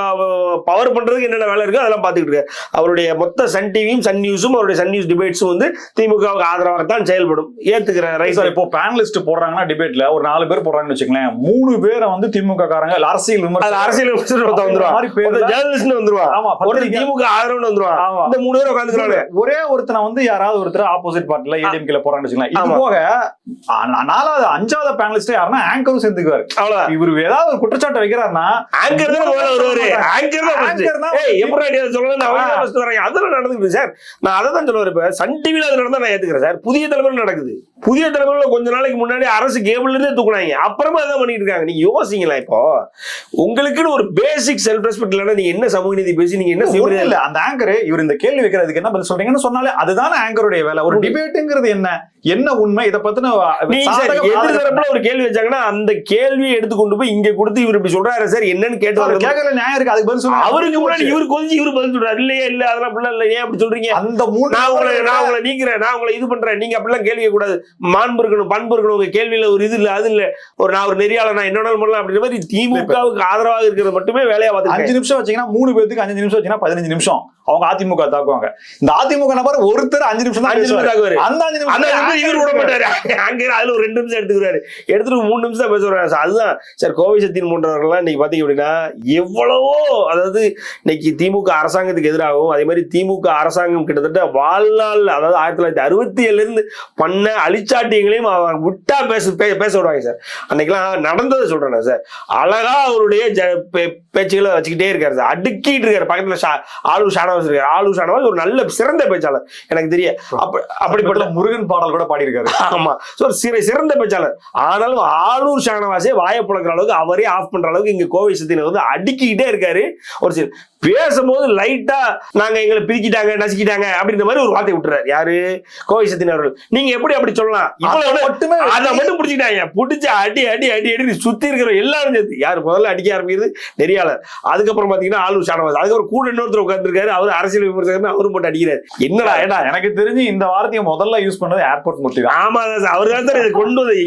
பவர் பண்றதுக்கு என்னென்ன வேலை இருக்கோ அதெல்லாம் பார்த்துக்கிட்டு இருக்காரு. அவருடைய மொத்த சன் டிவியும் சன் நியூஸும் அவருடைய சன் நியூஸ் டிபேட்ஸும் வந்து திமுகவுக்கு ஆதரவாகத்தான் செயல்படும். ஏத்துக்கிறேன் ரைட் சார் இப்போ பேனலிஸ்ட் போடுறாங்கன்னா டிபேட்ல ஒரு நாலு பேர் போடுறாங்கன்னு வச்சுக்கலேன் மூணு பேரை வந்து திமுக காரங்க அரசியல் அரசியல் ஒருத்தன் ஜேர்னலிஸ்ட் வந்துருவான் ஆமா ஒருத்தர் திமுக ஆதரவுன்னு வந்துருவான் ஆமா. இந்த மூணு பேர் உட்காந்துக்கிறாங்க ஒரே ஒருத்தனை வந்து யாராவது ஒருத்தர் ஆப்போசிட் பார்ட்டில ஏடிஎம்கேல போறான்னு வச்சுக்கலாம் இது. போக நாலாவது அஞ்சாவது பேனலிஸ்ட் யாருன்னா ஆங்கரும் சேர்ந்துக்குவாரு. அவ்வளவுதான் இவர் ஏதாவது ஒரு குற்றச்சாட்டை வைக்கிறாருன்னா ஆங்கர் தான் வருவாரு. ஆங்கர் தான் ஏய் எப்படி சொல்லணும்? நான் அதெல்லாம் நடந்துக்குது சார். நான் அதை தான் இப்ப சன் டிவில அது நடந்தா நான் ஏத்துக்கிறேன் சார். புதிய தலைமுறை நடக்குது. புதிய தலைமுறையில கொஞ்ச நாளைக்கு முன்னாடி அரசு கேபிள்ல இருந்தே தூக்குனாங்க. அப்புறமா அதான் பண்ணிட்டு இருக்காங்க நீங்க யோசிங்களா இப்போ. உங்களுக்குன்னு ஒரு பேசிக் செல்ஃப் ரெஸ்பெக்ட் இல்லைன்னா நீங்க என்ன சமூக நீதி பேசி நீங்க என்ன செய்ய இல்ல அந்த ஆங்கர் இவர் இந்த கேள்வி வைக்கிறதுக்கு என்ன பதில் சொல்றீங்கன்னு சொன்னாலே அதுதானே ஆங்கருடைய வேலை. ஒரு டிபேட்டுங்கிறது என்ன? என்ன உண்மை? இதை பத்தின நீங்க சார் சாதகம், எதிர் பாதகம் தரப்புல ஒரு கேள்வி வச்சாங்கன்னா அந்த கேள்வியை எடுத்து கொண்டு போய் இங்க கொடுத்து இவர் இப்படி சொல்றாரு சார் என்னன்னு கேட்டு. கேட்கல நியாயம் இருக்கு. அதுக்கு பதில் சொல்லுங்க. அவருக்கு முன்னாடி இவர் கொஞ்சம் இவர் பதில் சொல்றாரு. இல்லையா இல்ல அதெல்லாம் அப்படிலாம் இல்ல ஏன் அப்படி சொல்றீங்க. அந்த மூணு நான் உங்களை நான் உங்களை நீக்கிறேன். நான் உங்களை இது பண்றேன். நீங்க அப்படிலாம் கேள்வி கூடாது மாண்பு இருக்கணும் பண்பு இருக்கணும் உங்க கேள்வியில ஒரு இது இல்ல அது இல்ல. ஒரு நான் ஒரு நெறியாளர் நான் என்ன வேணாலும் பண்ணலாம் அப்படின்ற மாதிரி திமுகவுக்கு ஆதரவாக இருக்கிறது மட்டுமே வேலையா அஞ்சு பார்த்துருக்கேன் நிமிஷம் வச்சீங்கன்னா மூணு பேருக்கு அஞ்சு நிமிஷம் வச்சீங்கன்னா பதினஞ்சு நிமிஷம். அவங்க அதிமுக தாக்குவாங்க. இந்த அதிமுக நபர் ஒருத்தர் அஞ்சு நிமிஷம் தான் அஞ்சு நிமிஷம். தாக்குவாரு. அந்த அஞ்சு நிமிஷம் இவர் விட மாட்டாரு. அங்க அதுல ஒரு ரெண்டு நிமிஷம் எடுத்துக்கிறாரு. எடுத்துட்டு மூணு நிமிஷம் தான் பேசுறாரு சார் அதுதான். சார் கோவை சத்தியன் போன்றவர்கள்லாம் இன்னைக்கு பாத்தீங்க அப்படின்னா எவ்வளவோ அதாவது இன்னைக்கு திமுக அரசாங்கத்துக்கு எதிராகவும் அதே மாதிரி திமுக அரசாங்கம் கிட்டத்தட்ட வாழ்நாள் அதாவது ஆயிரத்தி தொள்ளாயிரத்தி அறுபத்தி ஏழுல இருந்து பண்ண அழிச்சாட்டியங்களையும் அவங்க விட்டா பேச பேச விடுவாங்க சார். அன்னைக்கெல்லாம் நடந்ததை சொல்றேன் சார். அழகா அவருடைய பேச்சுகளை வச்சுக்கிட்டே இருக்காரு சார். அடுக்கிட்டு இருக்காரு. பக்கத்துல ஆளு ஷானவாஸ் இருக்காரு. ஆளு ஷானவாஸ் ஒரு நல்ல சிறந்த பேச்சாளர். எனக்கு அப்ப அப்படிப்பட்ட முருகன் பாடல் கூட பாடியிருக்காரு. ஆமா. சோ ஒரு சிற சிறந்த பேச்சாளர். ஆனாலும் ஆளூர் ஷானவாசே வாயை புழக்கிற அளவுக்கு அவரே ஆஃப் பண்ற அளவுக்கு இங்க கோவை சத்தியனை வந்து அடுக்கிக்கிட்டே இருக்காரு. ஒரு சில பேசும்போது லைட்டா நாங்க எங்களை பிரிக்கிட்டாங்க நசுக்கிட்டாங்க அப்படின்ற மாதிரி ஒரு வார்த்தை விட்டுறாரு. யாரு? கோவை சத்தியன் அவர்கள் நீங்க எப்படி அப்படி சொல்லலாம். அதை இவ்வளவு மட்டுமே அதை மட்டும் பிடிச்சிட்டாங்க பிடிச்சி அடி அடி அடி அடி சுத்தி இருக்கிற எல்லாரும் சேர்த்து. யார் முதல்ல அடிக்க ஆரம்பிக்கிறது? நெறியாளர். அதுக்கப்புறம் பாத்தீங்கன்னா ஆளூர் ஷானவாஸ். அதுக்கப்புறம் கூட இன்னொருத்தர் உட்காந்துருக்காரு அவர் அரசியல் விமர்சகர் அவரும் போட்டு அடிக்கிறாரு. என்னடா ஏடா எனக்கு தெரிஞ்சு இந்த வார்த்தையை முதல்ல யூஸ் பண்ணது ஏர்போர்ட் மூர்த்தி தான். ஆமா அவர் தான் சார் இதை கொண்டு வந்து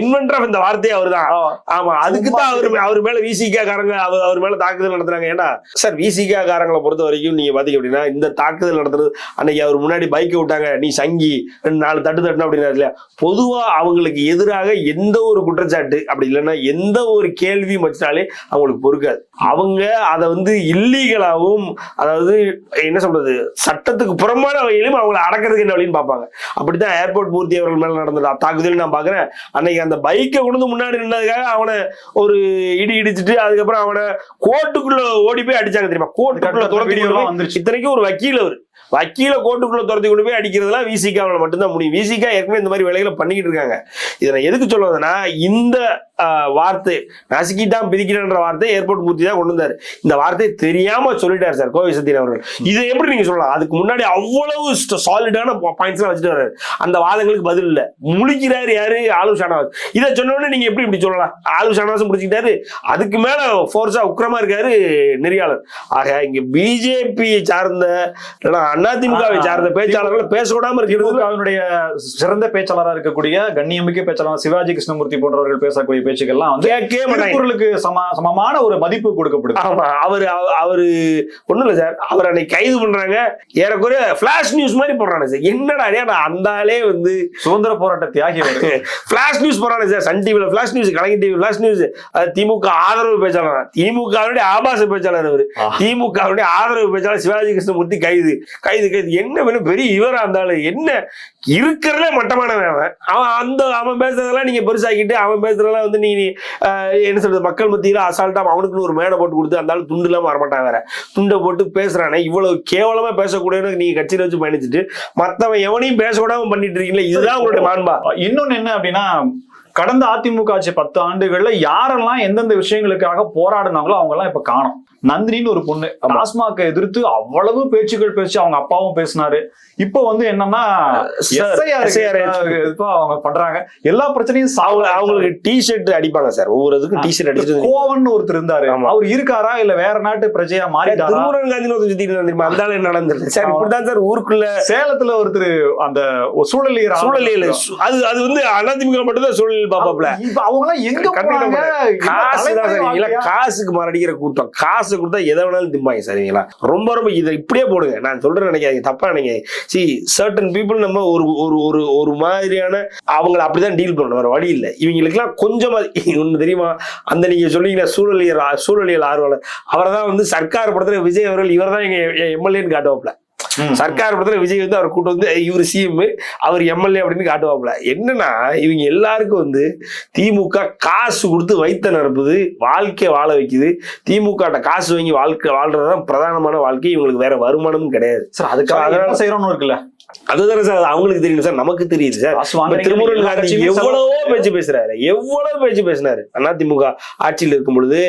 இன்வென்டர் ஆஃப் இந்த வார்த்தையை அவர் தான். ஆமா. அதுக்கு தான் அவர் அவர் மேல விசிகா காரங்க அவர் அவர் மேல தாக்குதல் நடத்துறாங்க. ஏன்னா சார் விசிகா காரங்களை பொறுத்த வரைக்கும் நீங்க பாத்தீங்க அப்படின்னா இந்த தாக்குதல் நடத்துறது அன்னைக்கு அவர் முன்னாடி பைக்கை விட்டாங்க. நீ சங்கி நாலு தட்டு தட்டணும் அப்படின்னா இல்லையா? பொதுவா அவங்களுக்கு எதிராக எந்த ஒரு குற்றச்சாட்டு அப்படி இல்லைன்னா எந்த ஒரு கேள்வி வச்சாலே அவங்களுக்கு பொறுக்காது. அவங்க அதை வந்து இல்லீகலாகவும் அதாவது என்ன சொல்றது சட்டத்துக்கு புறம்பான வகையிலும் அவங்களை அடக்கிறதுக்கு என்ன வழின்னு பார்ப்பாங்க. அப்படித்தான் ஏர்போர்ட் மூர்த்தி அவர்கள் மேல நடந்த தாக்குதல் நான் பாக்குறேன் அன்னைக்கு அந்த பைக்கை கொண்டு முன்னாடி நின்றதுக்காக அவனை ஒரு இடி இடிச்சிட்டு அதுக்கப்புறம் அவனை கோர்ட்டுக்குள்ள ஓடி போய் அடிச்சாங்க தெரியுமா? கோர்ட்டுக்குள்ள இத்தனைக்கும் ஒரு வக்கீல் அவர். வக்கீல கோட்டுக்குள்ளே துரத்தி கொண்டு போய் அடிக்கிறதுலாம் விசிகாவில் மட்டும்தான் முடியும். விசிகா ஏற்கனவே இந்த மாதிரி வேலைகளை பண்ணிக்கிட்டு இருக்காங்க. இதை நான் எதுக்கு சொல்லுவதுன்னா இந்த வார்த்தை நசுக்கிட்டான் பிரிக்கிறான்ற வார்த்தை ஏர்போர்ட் மூர்த்தி தான் கொண்டு வந்தார். இந்த வார்த்தையை தெரியாம சொல்லிட்டார் சார் கோவை சத்தியன் அவர்கள். இதை எப்படி நீங்க சொல்லலாம்? அதுக்கு முன்னாடி அவ்வளவு சாலிடான பாயிண்ட்ஸ் எல்லாம் வச்சுட்டு வர்றாரு. அந்த வாதங்களுக்கு பதில் இல்லை. முழிக்கிறாரு யாரு? ஆலு ஷானவாஸ். இதை சொன்ன உடனே நீங்க எப்படி இப்படி சொல்லலாம்? ஆலு ஷானவாஸும் முடிச்சுக்கிட்டாரு அதுக்கு மேல ஃபோர்ஸா உக்கிரமா இருக்காரு நெறியாளர். ஆக இங்க பிஜேபி சார்ந்த இல்லைன்னா அதிமுகவை சார்ந்த பேச்சாளர்கள் பேசக்கூடாம இருக்கிறது. திமுகவினுடைய சிறந்த பேச்சாளராக இருக்கக்கூடிய கண்ணியமிக்க பேச்சாளர் சிவாஜி கிருஷ்ணமூர்த்தி போன்றவர்கள் பேசக்கூடிய பேச்சுக்கள்லாம் வந்து திருக்குறளுக்கு சம சமமான ஒரு மதிப்பு கொடுக்கப்படுது. ஆமா அவரு அவ- அவரு ஒண்ணும் இல்ல சார். அவர் அன்னைக்கு கைது பண்றாங்க. ஏறக்குறைய பிளாஷ் நியூஸ் மாதிரி போடுறாங்க சார். என்னடா ஏடா அந்த ஆளே வந்து சுதந்திர போராட்ட தியாகி பிளாஷ் நியூஸ் போறாங்க சார். சன் டிவில flash news Kalaignar TV flash news அது திமுக ஆதரவு பேச்சாளர்? திமுகவுடைய ஆபாச பேச்சாளர் அவரு. திமுகவுடைய ஆதரவு பேச்சாளர் சிவாஜி கிருஷ்ணமூர்த்தி கைது. கைது கைது. என்ன வேணும்? பெரிய இவரா இருந்தாலும் என்ன? இருக்கிறதுல மட்டமானவன் அவன். அவன் அந்த அவன் பேசுறதெல்லாம் நீங்க பெருசாக்கிட்டு அவன் பேசுறதெல்லாம் வந்து நீ ஆஹ், என்ன சொல்றது மக்கள் மத்தியில அசால்ட்டா அவனுக்குன்னு ஒரு மேடை போட்டு கொடுத்து அந்த ஆளு துண்டு இல்லாம வரமாட்டான் வேற. துண்டை போட்டு பேசுறானே இவ்வளவு கேவலமா பேசக்கூடாதுன்னு நீங்க கட்சியில வச்சு பயணிச்சுட்டு மத்தவன் எவனையும் பேச விடாம பண்ணிட்டு இருக்கீங்களா இதுதான் உங்களுடைய மாண்பா. இன்னொன்னு என்ன அப்படின்னா கடந்த அதிமுக ஆட்சி பத்து ஆண்டுகள்ல யாரெல்லாம் எந்தெந்த விஷயங்களுக்காக போராடினாங்களோ அவங்க எல்லாம் இப்ப காணும். நந்தினின்னு ஒரு பொண்ணு. டாஸ்மாக் எதிர்த்து அவ்வளவு பேச்சுக்கள் பேசி அவங்க அப்பாவும் பேசினாரு. இப்போ வந்து என்னன்னா அவங்க பண்றாங்க. எல்லா பிரச்சனையும் சாவல அவங்களுக்கு டி ஷர்ட் அடிப்பாங்க சார் ஒவ்வொரு இதுக்கும் டி ஷர்ட் அடிச்சுட்டு கோவன் ஒருத்தர் இருந்தாரு. அவர் இருக்காரா? இல்ல வேற நாட்டு பிரஜையா மாறிட்டாரா? திருமுருகன் காந்தி ஒரு இருந்தான் தெரியுமா? அந்த நடந்தது சார் இப்படிதான் சார் ஊருக்குள்ள சேலத்துல ஒருத்தர் அந்த ஒரு சூழலியர் சூழலியல் அது அது வந்து அதிமுக மட்டும்தான் பாப்பாப்ல. அவங்க எல்லாம் எங்க போனாங்க காசு தான்? காசுக்கு மாரடிக்கிற கூட்டம். காசு கொடுத்தா எதை வேணாலும் திம்பாங்க சார் இவங்களா ரொம்ப ரொம்ப இதை இப்படியே போடுங்க. நான் சொல்றேன் நினைக்காதீங்க. தப்பா நினைக்காதீங்க. சி சர்டன் பீப்புள் நம்ம ஒரு ஒரு ஒரு ஒரு மாதிரியான அவங்கள அப்படிதான் டீல் பண்ணணும். வேற வழி இல்லை. இவங்களுக்குலாம் கொஞ்சமா ஒண்ணு தெரியுமா? அந்த நீங்க சொன்னீங்களா சூழலியல் சூழலியல் ஆர்வலர். அவரை தான் வந்து சர்க்கார் படத்துல விஜய் அவர்கள் இவர் தான் எங்க எம்எல்ஏன்னு காட்டுவாப்ல. சர்க்கார் படத்துல விஜய் வந்து அவர் கூட்டு வந்து இவர் சிஎம் அவர் எம்எல்ஏ அப்படின்னு காட்டுவாப்புல. என்னன்னா இவங்க எல்லாருக்கும் வந்து திமுக காசு கொடுத்து வைத்த நிரப்புது வாழ்க்கை வாழ வைக்குது. திமுக காசு வாங்கி வாழ்க்கை வாழ்றதுதான் பிரதானமான வாழ்க்கை இவங்களுக்கு வேற வருமானமும் கிடையாது. சார் அதுக்காக செய்யறோம்னு இருக்குல்ல? அதுதானே சார் அவங்களுக்கு தெரியும் சார் நமக்கு தெரியுது சார். திருமுருகன் காந்தி எவ்வளவோ பேச்சு பேசுறாரு எவ்வளவு பேச்சு பேசினாரு. அதிமுக ஆட்சியில் இருக்கும் பொழுது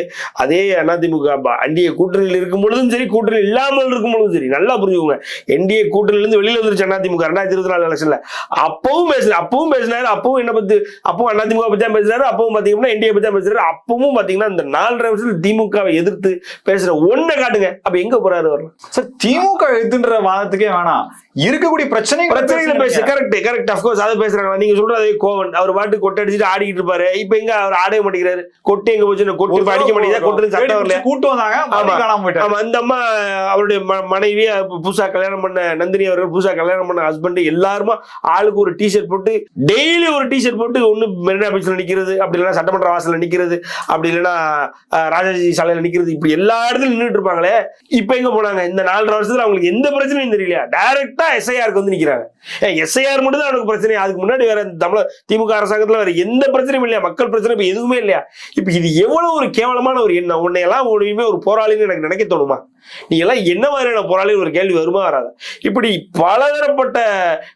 அதே அதிமுக என்டிஏ கூட்டணியில் இருக்கும் பொழுதும் சரி கூட்டணி இல்லாமல் இருக்கும் பொழுதும் சரி நல்லா புரிஞ்சுக்கோங்க. என்டிஏ கூட்டணியில இருந்து வெளியில வந்துருச்சு அதிமுக ரெண்டாயிரத்தி இருபத்தி நாலு எலெக்ஷன்ல அப்பவும் பேசுறாரு அப்பவும் பேசினாரு அப்பவும் என்ன பத்தி அப்பவும் அதிமுக பத்தி தான் பேசுறாரு அப்பவும் பாத்தீங்கன்னா என்டிஏ பத்தி தான் பேசுறாரு அப்பவும் பாத்தீங்கன்னா இந்த நாலரை வருஷத்துல திமுகவை எதிர்த்து பேசுற ஒண்ணை காட்டுங்க. அப்ப எங்க போறாரு வரலாம் சார் திமுக எதுன்ற வாதத்துக்கே வேணாம். இருக்கக்கூடிய பிரச்சனை பிரச்சனைகளை பேசு கரெக்ட் கரெக்ட் அஃப்கோர்ஸ் அதை பேசுறாங்க நீங்க சொல்றது கோவன் அவர் பாட்டு கொட்டை அடிச்சுட்டு ஆடிக்கிட்டு இருப்பாரு. இப்ப எங்க அவர் ஆடவே மாட்டேங்கிறாரு. கொட்டை எங்க போச்சுன்னு கொட்டு இப்ப அடிக்க மாட்டேங்குதா? கொட்டு சட்டம் வரல கூட்டு வந்தாங்க. ஆமா. அந்த அம்மா அவருடைய மனைவி புதுசா கல்யாணம் பண்ண நந்தினி அவர்கள் புதுசா கல்யாணம் பண்ண ஹஸ்பண்ட் எல்லாருமா ஆளுக்கு ஒரு டிஷர்ட் போட்டு டெய்லி ஒரு டிஷர்ட் போட்டு ஒண்ணு மெரினா பீச்ல நிக்கிறது. அப்படி இல்லைன்னா சட்டமன்ற வாசல்ல நிக்கிறது. அப்படி இல்லைன்னா ராஜாஜி சாலையில நிக்கிறது. இப்படி எல்லா இடத்துலயும் நின்றுட்டு இருப்பாங்களே. இப்ப எங்க போனாங்க? இந்த நாலரை வருஷத்துல அவங்களுக்கு எந்த பிரச்சனையும் தெரியலையா? டைரக்டா எஸ்ஐஆருக்கு வந்து நிக்கிறாங்க. எஸ்ஐஆர் மட்டும் தான் அவனுக்கு பிரச்சனை அதுக்கு முன்னாடி வேற தமிழ திமுக அரசாங்கத்தில் வேற எந்த பிரச்சனையும் இல்லையா? மக்கள் பிரச்சனை இப்போ எதுவுமே இல்லையா? இப்போ இது எவ்வளவு ஒரு கேவலமான ஒரு எண்ணம். உன்னை எல்லாம் ஒன்றுமே ஒரு போராளின்னு எனக்கு நினைக்க தோணுமா? நீ எல்லாம் என்ன மாதிரியான போராளின்னு ஒரு கேள்வி வருமா வராது. இப்படி பலதரப்பட்ட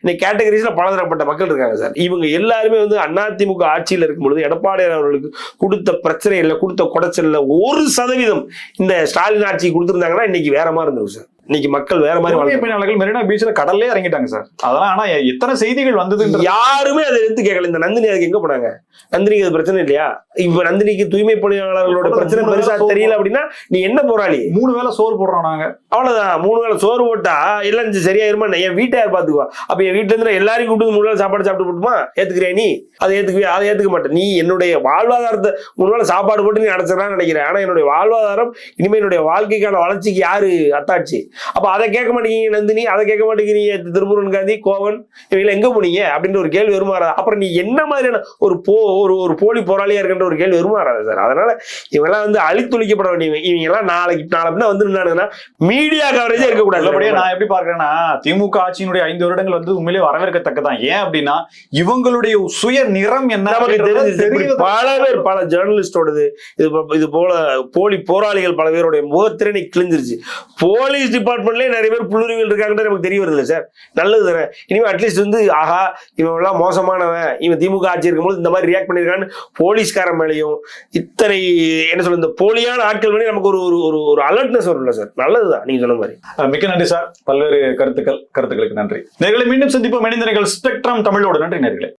இந்த கேட்டகரிஸில் பலதரப்பட்ட மக்கள் இருக்காங்க சார். இவங்க எல்லாருமே வந்து அதிமுக ஆட்சியில் இருக்கும் பொழுது எடப்பாடியார் அவர்களுக்கு கொடுத்த பிரச்சனை இல்லை கொடுத்த குடைச்சல்ல ஒரு சதவீதம் இந்த ஸ்டாலின் ஆட்சி கொடுத்துருந்தாங்கன்னா இன்னைக்கு வேற மாதிரி இருந்திருக்கும் சார். இன்னைக்கு மக்கள் வேற மாதிரி வாழ்க்கை பணியாளர்கள் மெரினா பீச்ல கடல்லே இறங்கிட்டாங்க சார். அதெல்லாம் ஆனா எத்தனை செய்திகள் வந்ததுன்றது யாருமே அதை எடுத்து கேட்கல. இந்த நந்தினி அதுக்கு எங்க போனாங்க? நந்தினிக்கு அது பிரச்சனை இல்லையா? இப்ப நந்தினிக்கு தூய்மை பணியாளர்களோட பிரச்சனை பெருசா தெரியல அப்படின்னா நீ என்ன போராளி? மூணு வேளை சோறு போடுறோம் நாங்க. அவ்வளவுதான். மூணு வேளை சோறு போட்டா எல்லாம் சரியாயிருமா? என் வீட்டை யார் பாத்துக்குவா? அப்ப என் வீட்டுல இருந்து எல்லாரையும் கூப்பிட்டு மூணு வேளை சாப்பாடு சாப்பிட்டு போட்டுமா? ஏத்துக்கிறியா நீ? அதை ஏத்துக்குவியா? அதை ஏத்துக்க மாட்டேன். நீ என்னுடைய வாழ்வாதாரத்தை மூணு வேளை சாப்பாடு போட்டு நீ அடைச்சிடறான்னு நினைக்கிறேன். ஆனா என்னுடைய வாழ்வாதாரம் இனிமே என்னுடைய வாழ்க்கைக்கான வளர்ச்சிக்கு யாரு அத்தாட்சி? அப்ப அதை கேட்க மாட்டேங்கிறீங்க நந்தினி. அதை கேட்க மாட்டேங்கிறீங்க திருமுருகன் காந்தி கோவன். இவங்க எங்க போனீங்க? அப்படின்ற ஒரு கேள்வி வருமாறா? அப்புறம் நீ என்ன மாதிரியான ஒரு போ ஒரு ஒரு போலி போராளியா இருக்கின்ற ஒரு கேள்வி வருமாறாது சார்? அதனால இவங்கெல்லாம் வந்து அழித்துளிக்கப்பட வேண்டியவங்க இவங்க எல்லாம் நாளைக்கு நாளை வந்து நின்னானுங்கன்னா மீடியா கவரேஜே இருக்கக்கூடாது. நான் எப்படி பார்க்கறேன்னா திமுக ஆட்சியினுடைய ஐந்து வருடங்கள் வந்து உண்மையிலே வரவேற்கத்தக்கதான் ஏன் அப்படின்னா இவங்களுடைய சுய நிறம் என்ன. பல பேர் பல ஜேர்னலிஸ்டோடது இது இது போல போலி போராளிகள் பல பேருடைய முகத்திறனை கிழிஞ்சிருச்சு. போலீஸ் டிபார்ட்மெண்ட்லேயே நிறைய பேர் புள்ளுரிகள் இருக்காங்கன்னு நமக்கு தெரிய வருது சார். நல்லது தானே? இனிமே அட்லீஸ்ட் வந்து ஆஹா இவன் எல்லாம் மோசமானவன் இவன் திமுக ஆட்சி இருக்கும்போது இந்த மாதிரி ரியாக்ட் பண்ணியிருக்கான்னு போலீஸ்காரன் மேலேயும் இத்தனை என்ன சொல்ல இந்த போலியான ஆட்கள் மேலே நமக்கு ஒரு ஒரு ஒரு ஒரு அலர்ட்னஸ் வரும்ல சார். நல்லதுதான் நீங்க சொன்ன மாதிரி. மிக்க நன்றி சார். பல்வேறு கருத்துக்கள் கருத்துக்களுக்கு நன்றி. நேர்களை மீண்டும் சந்திப்போம். இணைந்த ஸ்பெக்ட்ரம் தமிழோடு. நன்றி நேர்களை.